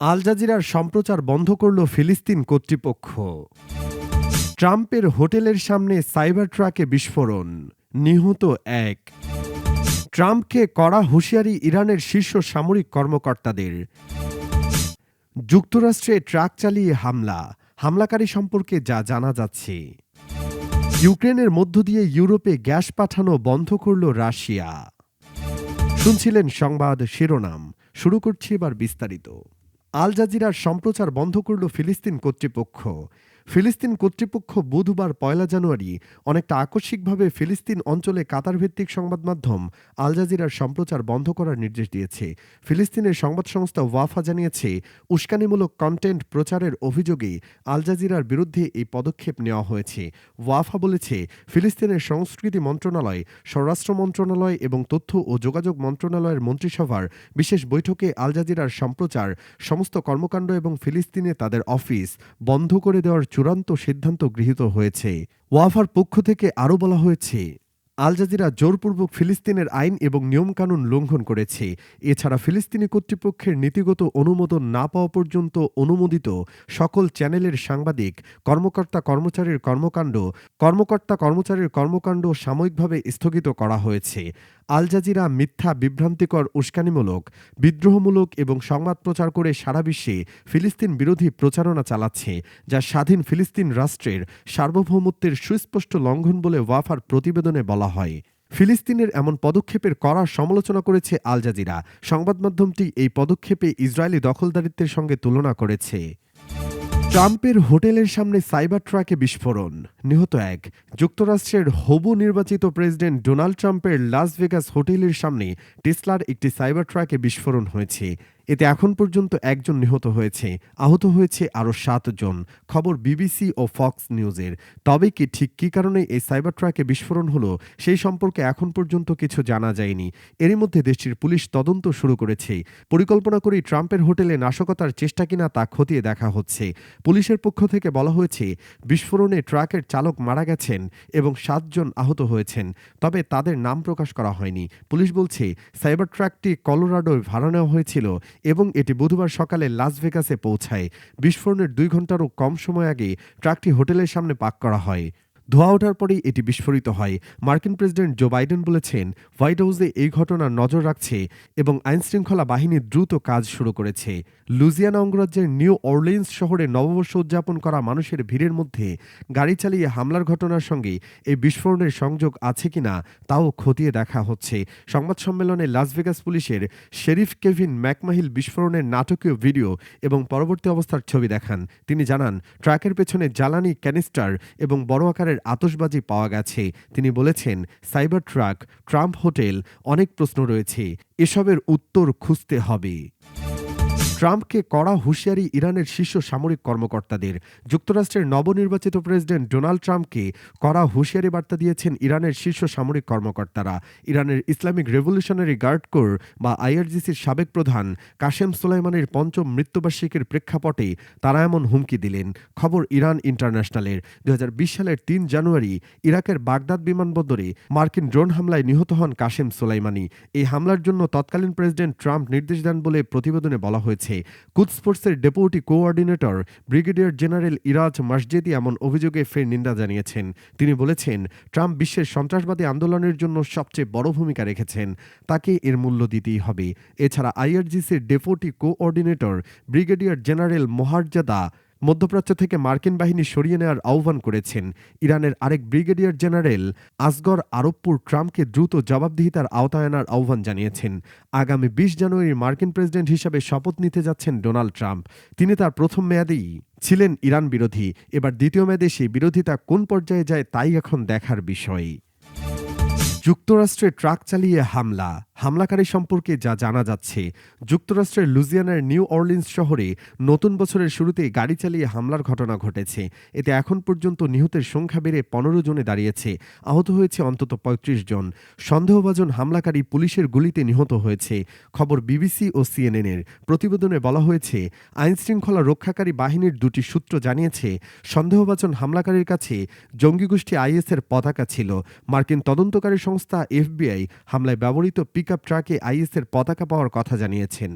আল জাজিরার সম্প্রচার বন্ধ করল ফিলিস্তিন কর্তৃপক্ষ। ট্রাম্পের হোটেলের সামনে সাইবার ট্রাকে বিস্ফোরণ, নিহত এক। ট্রাম্পকে কড়া হুঁশিয়ারি ইরানের শীর্ষ সামরিক কর্মকর্তাদের। যুক্তরাষ্ট্রে ট্রাক চালিয়ে হামলা, হামলাকারী সম্পর্কে যা জানা যাচ্ছে। ইউক্রেনের মধ্য দিয়ে ইউরোপে গ্যাস পাঠানো বন্ধ করল রাশিয়া। শুনছিলেন সংবাদ শিরোনাম, শুরু করছি এবার বিস্তারিত। আল জাজিরার সম্প্রচার বন্ধ করল ফিলিস্তিন কর্তৃপক্ষ। ফিলিস্তিন কর্তৃপক্ষ বুধবার পয়লা জানুয়ারি অনেকটা আকস্মিকভাবে ফিলিস্তিন অঞ্চলে কাতার ভিত্তিক সংবাদ মাধ্যম আল জাজিরার সম্প্রচার বন্ধ করার নির্দেশ দিয়েছে। ফিলিস্তিনের সংবাদ সংস্থা ওয়াফা জানিয়েছে, উস্কানিমূলক কন্টেন্ট প্রচারের অভিযোগে আল জাজিরার বিরুদ্ধে এই পদক্ষেপ নেওয়া হয়েছে। ওয়াফা বলেছে, ফিলিস্তিনের সংস্কৃতি মন্ত্রণালয়, স্বরাষ্ট্র মন্ত্রণালয় এবং তথ্য ও যোগাযোগ মন্ত্রণালয়ের মন্ত্রিসভার বিশেষ বৈঠকে আল জাজিরার সম্প্রচার, সমস্ত কর্মকাণ্ড এবং ফিলিস্তিনে তাদের অফিস বন্ধ করে দেওয়ার চূড়ান্ত সিদ্ধান্ত গৃহীত হয়েছে। ওয়াফার পক্ষ থেকে আরও বলা হয়েছে, আল জাজিরা জোরপূর্বক ফিলিস্তিনের আইন এবং নিয়মকানুন লঙ্ঘন করেছে। এছাড়া ফিলিস্তিনি কর্তৃপক্ষের নীতিগত অনুমোদন না পাওয়া পর্যন্ত অনুমোদিত সকল চ্যানেলের সাংবাদিক, কর্মকর্তা কর্মচারীর কর্মকাণ্ড, কর্মকর্তা কর্মচারীর কর্মকাণ্ড সাময়িকভাবে স্থগিত করা হয়েছে। আল জাজিরা মিথ্যা, বিভ্রান্তিকর, উস্কানিমূলক, বিদ্রোহমূলক এবং সংবাদ প্রচার করে সারা বিশ্বে ফিলিস্তিন বিরোধী প্রচারণা চালাচ্ছে, যা স্বাধীন ফিলিস্তিন রাষ্ট্রের সার্বভৌমত্বের সুস্পষ্ট লঙ্ঘন বলে ওয়াফার প্রতিবেদনে বলা হয়। ফিলিস্তিনের এমন পদক্ষেপের কড়া সমালোচনা করেছে আল জাজিরা। সংবাদ মাধ্যমটি এই পদক্ষেপে ইসরায়েলি দখলদারিত্বের সঙ্গে তুলনা করেছে। ট্রাম্পের হোটেলের সামনে সাইবার ট্রাকে বিস্ফোরণ। নিহত এক। যুক্তরাষ্ট্রের হবু নির্বাচিত প্রেসিডেন্ট ডোনাল্ড ট্রাম্পের লাস ভেগাস হোটেলের সামনে টেসলার একটি সাইবার ট্রাকে বিস্ফোরণ হয়েছে। এতে এখন পর্যন্ত একজন নিহত হয়েছে, আহত হয়েছে আরও সাতজন। খবর বিবিসি ও ফক্স নিউজের। তবে কি ঠিক কী কারণে এই সাইবার ট্রাকে বিস্ফোরণ হলো, সেই সম্পর্কে এখন পর্যন্ত কিছু জানা যায়নি। এরই মধ্যে দেশটির পুলিশ তদন্ত শুরু করেছে। পরিকল্পনা করেই ট্রাম্পের হোটেলে নাশকতার চেষ্টা কিনা তা খতিয়ে দেখা হচ্ছে। পুলিশের পক্ষ থেকে বলা হয়েছে, বিস্ফোরণে ট্রাকের চালক মারা গেছেন এবং সাতজন আহত হয়েছেন, তবে তাদের নাম প্রকাশ করা হয়নি। পুলিশ বলছে সাইবার ট্রাকটি কলোরাডোয় ভাড়া নেওয়া হয়েছিল এবং এটি বুধবার সকালে লাস ভেগাসে পৌঁছায়। বিস্ফোরণের দুই ঘন্টারও কম সময় আগে ট্রাকটি হোটেলের সামনে পাক করা হয়। ধোয়া ওঠার পরেই এটি বিস্ফোরিত হয়। মার্কিন প্রেসিডেন্ট জো বাইডেন বলেছেন, হোয়াইট হাউসে এই ঘটনার নজর রাখছে এবং আইনশৃঙ্খলা বাহিনী দ্রুত কাজ শুরু করেছে। লুজিয়ানা অঙ্গরাজ্যের নিউ অরলিন্স শহরে নববর্ষ উদযাপন করা মানুষের ভিড়ের মধ্যে গাড়ি চালিয়ে হামলার ঘটনার সঙ্গে এই বিস্ফোরণের সংযোগ আছে কিনা তাও খতিয়ে দেখা হচ্ছে। সংবাদ সম্মেলনে লাস ভেগাস পুলিশের শেরিফ কেভিন ম্যাকমাহিল বিস্ফোরণের নাটকীয় ভিডিও এবং পরবর্তী অবস্থার ছবি দেখান। তিনি জানান, ট্রাকের পেছনে জ্বালানি ক্যানিস্টার এবং বড় আকারের আতসবাজি পাওয়া গেছে। তিনি বলেছেন, সাইবার ট্রাক, ট্রাম্প হোটেল, অনেক প্রশ্ন রয়েছে। এসবের উত্তর খুঁজতে হবে। ট্রাম্পকে কড়া হুঁশিয়ারি ইরানের শীর্ষ সামরিক কর্মকর্তাদের। যুক্তরাষ্ট্রের নবনির্বাচিত প্রেসিডেন্ট ডোনাল্ড ট্রাম্পকে কড়া হুঁশিয়ারি বার্তা দিয়েছেন ইরানের শীর্ষ সামরিক কর্মকর্তারা। ইরানের ইসলামিক রেভলিউশনারি গার্ড কোর বা আইআরজিসির সাবেক প্রধান কাশেম সোলাইমানের পঞ্চম মৃত্যুবার্ষিকীর প্রেক্ষাপটে তারা এমন হুমকি দিলেন। খবর ইরান ইন্টারন্যাশনালের। দু হাজার বিশ সালের তিন জানুয়ারি ইরাকের বাগদাদ বিমানবন্দরে মার্কিন ড্রোন হামলায় নিহত হন কাশেম সোলাইমানি। এই হামলার জন্য তৎকালীন প্রেসিডেন্ট ট্রাম্প নির্দেশ দেন বলে প্রতিবেদনে বলা হয়েছে। কুদস ফোর্সের deputy coordinator brigadier general Iraj Masjedi এমন অভিযোগে ফের নিন্দা জানিয়েছেন। তিনি বলেছেন, ট্রাম্প বিশ্বের সন্ত্রাসবাদী আন্দোলনের জন্য সবচেয়ে বড় ভূমিকা রেখেছেন। তাকে এর মূল্য দিতেই হবে। এছাড়া আইআরজিসির ডেপুটি কোঅর্ডিনেটর ব্রিগেডিয়ার জেনারেল মোহারজাদা মধ্যপ্রাচ্য থেকে মার্কিন বাহিনী সরিয়ে নেওয়ার আহ্বান করেছেন। ইরানের আরেক ব্রিগেডিয়ার জেনারেল আসগর আরবপুর ট্রাম্পকে দ্রুত জবাবদিহিতার আওতায় আনার আহ্বান জানিয়েছেন। আগামী বিশ জানুয়ারি মার্কিন প্রেসিডেন্ট হিসাবে শপথ নিতে যাচ্ছেন ডোনাল্ড ট্রাম্প। তিনি তার প্রথম মেয়াদেই ছিলেন ইরান বিরোধী। এবার দ্বিতীয় মেয়াদে সেই বিরোধিতা কোন পর্যায়ে যায় তাই এখন দেখার বিষয়। যুক্তরাষ্ট্রে ট্রাক চালিয়ে হামলা। হামলাকারী সম্পর্কে যা জানা যাচ্ছে, যুক্তরাষ্ট্রের লুজিয়ানার নিউ অরলিন্স শহরে নতুন বছরের শুরুতে গাড়ি চালিয়ে হামলার ঘটনা ঘটেছে। এতে এখন পর্যন্ত নিহতের সংখ্যা বেড়ে পনেরো জনে দাঁড়িয়েছে। আহত হয়েছে অন্তত পঁয়ত্রিশ জন। সন্দেহভাজন হামলাকারী পুলিশের গুলিতে নিহত হয়েছে। খবর বিবিসি ও সিএনএনের প্রতিবেদনে বলা হয়েছে, আইনশৃঙ্খলা রক্ষাকারী বাহিনীর দুটি সূত্র জানিয়েছে, সন্দেহভাজন হামলাকারীর কাছে জঙ্গি গোষ্ঠী আইএসের পতাকা ছিল। মার্কিন তদন্তকারী সংস্থা এফবিআই হামলায় ব্যবহৃত পিকআপ ট্রাকে আইএসের পতাকা পাওয়ার কথা জানিয়েছেন।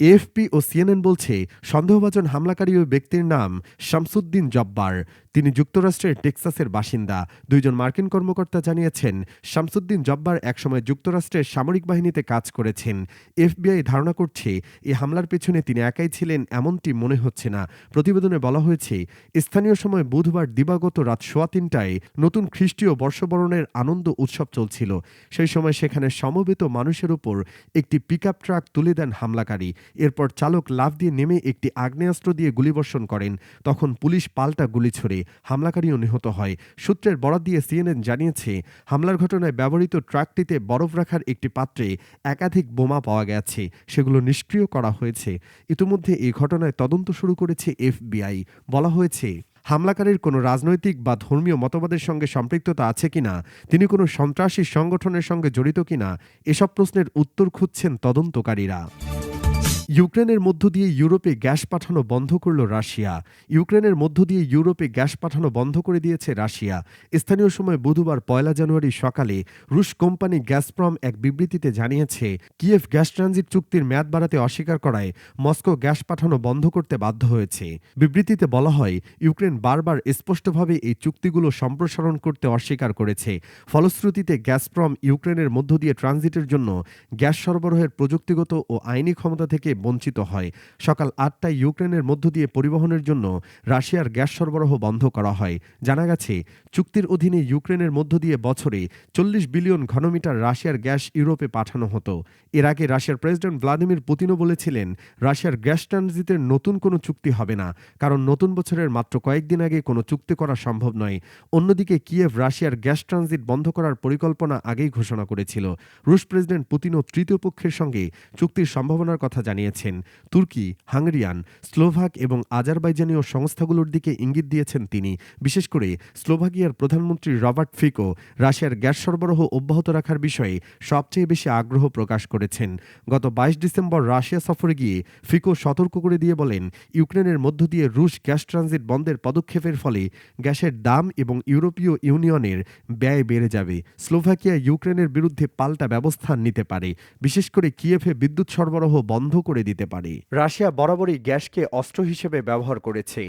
এএফপি ও সিএনএন বলছে, সন্দেহভাজন হামলাকারী ওই ব্যক্তির নাম শামসুদ্দিন জব্বার। তিনি যুক্তরাষ্ট্রের টেক্সাসের বাসিন্দা। দুইজন মার্কিন কর্মকর্তা জানিয়েছেন, শামসুদ্দিন জব্বার একসময় যুক্তরাষ্ট্রের সামরিক বাহিনীতে কাজ করেছেন। এফবিআই ধারণা করছে এই হামলার পেছনে তিনি একাই ছিলেন এমনটি মনে হচ্ছে না। প্রতিবেদনে বলা হয়েছে, স্থানীয় সময় বুধবার দিবাগত রাত সোয়া তিনটায় নতুন খ্রিস্টীয় বর্ষবরণের আনন্দ উৎসব চলছিল। সেই সময় সেখানে সমবেত মানুষের উপর একটি পিকআপ ট্রাক তুলে দেন হামলাকারী। এরপর চালক লাফ দিয়ে নেমে একটি আগ্নেয়াস্ত্র দিয়ে গুলিবর্ষণ করেন। তখন পুলিশ পাল্টা গুলি ছড়ে। হামলাকারীও নিহত হয়। সূত্রের বরাত দিয়ে সিএনএন জানিয়েছে, হামলার ঘটনায় ব্যবহৃত ট্রাকটিতে বরফ রাখার একটি পাত্রে একাধিক বোমা পাওয়া গেছে। সেগুলো নিষ্ক্রিয় করা হয়েছে। ইতিমধ্যে এই ঘটনায় তদন্ত শুরু করেছে এফবিআই। বলা হয়েছে, হামলাকারীর কোনো রাজনৈতিক বা ধর্মীয় মতবাদের সঙ্গে সম্পৃক্ততা আছে কিনা তিনি কোনো সন্ত্রাসী সংগঠনের সঙ্গে জড়িত কিনা এসব প্রশ্নের উত্তর খুঁজছেন তদন্তকারীরা। ইউক্রেনের মধ্য দিয়ে ইউরোপে গ্যাস পাঠানো বন্ধ করল রাশিয়া। ইউক্রেনের মধ্য দিয়ে ইউরোপে গ্যাস পাঠানো বন্ধ করে দিয়েছে রাশিয়া। স্থানীয় সময় বুধবার পয়লা জানুয়ারি সকালে রুশ কোম্পানি গ্যাসপ্রম এক বিবৃতিতে জানিয়েছে, কিয়েভ গ্যাস ট্রানজিট চুক্তির মেয়াদ বাড়াতে অস্বীকার করায় মস্কো গ্যাস পাঠানো বন্ধ করতে বাধ্য হয়েছে। বিবৃতিতে বলা হয়, ইউক্রেন বারবার স্পষ্টভাবে এই চুক্তিগুলো সম্প্রসারণ করতে অস্বীকার করেছে। ফলশ্রুতিতে গ্যাসপ্রম ইউক্রেনের মধ্য দিয়ে ট্রানজিটের জন্য গ্যাস সরবরাহের প্রযুক্তিগত ও আইনি ক্ষমতা থেকে বঞ্চিত হয়। সকাল আটটায় ইউক্রেনের মধ্য দিয়ে পরিবহনের জন্য রাশিয়ার গ্যাস সরবরাহ বন্ধ করা হয়। জানা গেছে, চুক্তির অধীনে ইউক্রেনের মধ্য দিয়ে বছরে চল্লিশ বিলিয়ন ঘনমিটার রাশিয়ার গ্যাস ইউরোপে পাঠানো হতো। এর আগে রাশিয়ার প্রেসিডেন্ট ভ্লাদিমির পুতিনও বলেছিলেন, রাশিয়ার গ্যাস ট্রানজিটের নতুন কোনো চুক্তি হবে না, কারণ নতুন বছরের মাত্র কয়েকদিন আগে কোনো চুক্তি করা সম্ভব নয়। অন্যদিকে কিয়েভ রাশিয়ার গ্যাস ট্রানজিট বন্ধ করার পরিকল্পনা আগেই ঘোষণা করেছিল। রুশ প্রেসিডেন্ট পুতিনও তৃতীয় পক্ষের সঙ্গে চুক্তির সম্ভাবনার কথা জানিয়েছেন। তুর্কি, হাঙ্গেরিয়ান, স্লোভাক এবং আজারবাইজানীয় সংস্থাগুলোর দিকে ইঙ্গিত দিয়েছেন তিনি। বিশেষ করে স্লোভাকিয়ার প্রধানমন্ত্রী রবার্ট ফিকো রাশিয়ার গ্যাস সরবরাহ অব্যাহত রাখার বিষয়ে সবচেয়ে বেশি আগ্রহ প্রকাশ করেছেন। গত বাইশ ডিসেম্বর রাশিয়া সফরে গিয়ে ফিকো সতর্ক করে দিয়ে বলেন, ইউক্রেনের মধ্য দিয়ে রুশ গ্যাস ট্রানজিট বন্ধের পদক্ষেপের ফলে গ্যাসের দাম এবং ইউরোপীয় ইউনিয়নের ব্যয় বেড়ে যাবে। স্লোভাকিয়া ইউক্রেনের বিরুদ্ধে পাল্টা ব্যবস্থা নিতে পারে। বিশেষ করে কিয়েভে বিদ্যুৎ সরবরাহ বন্ধ করে দিতে পারে। রাশিয়া বরাবরই গ্যাসকে অস্ত্র হিসেবে ব্যবহার করেছে,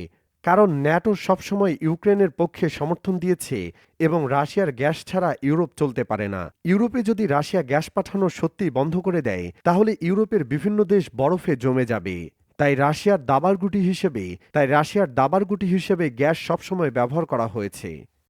কারণ ন্যাটো সবসময় ইউক্রেনের পক্ষে সমর্থন দিয়েছে এবং রাশিয়ার গ্যাস ছাড়া ইউরোপ চলতে পারে না। ইউরোপে যদি রাশিয়া গ্যাস পাঠানো সত্যি বন্ধ করে দেয়, তাহলে ইউরোপের বিভিন্ন দেশ বরফে জমে যাবে। তাই রাশিয়ার দাবার গুটি হিসেবে, তাই রাশিয়ার দাবার গুটি হিসেবে গ্যাস সবসময় ব্যবহার করা হয়েছে।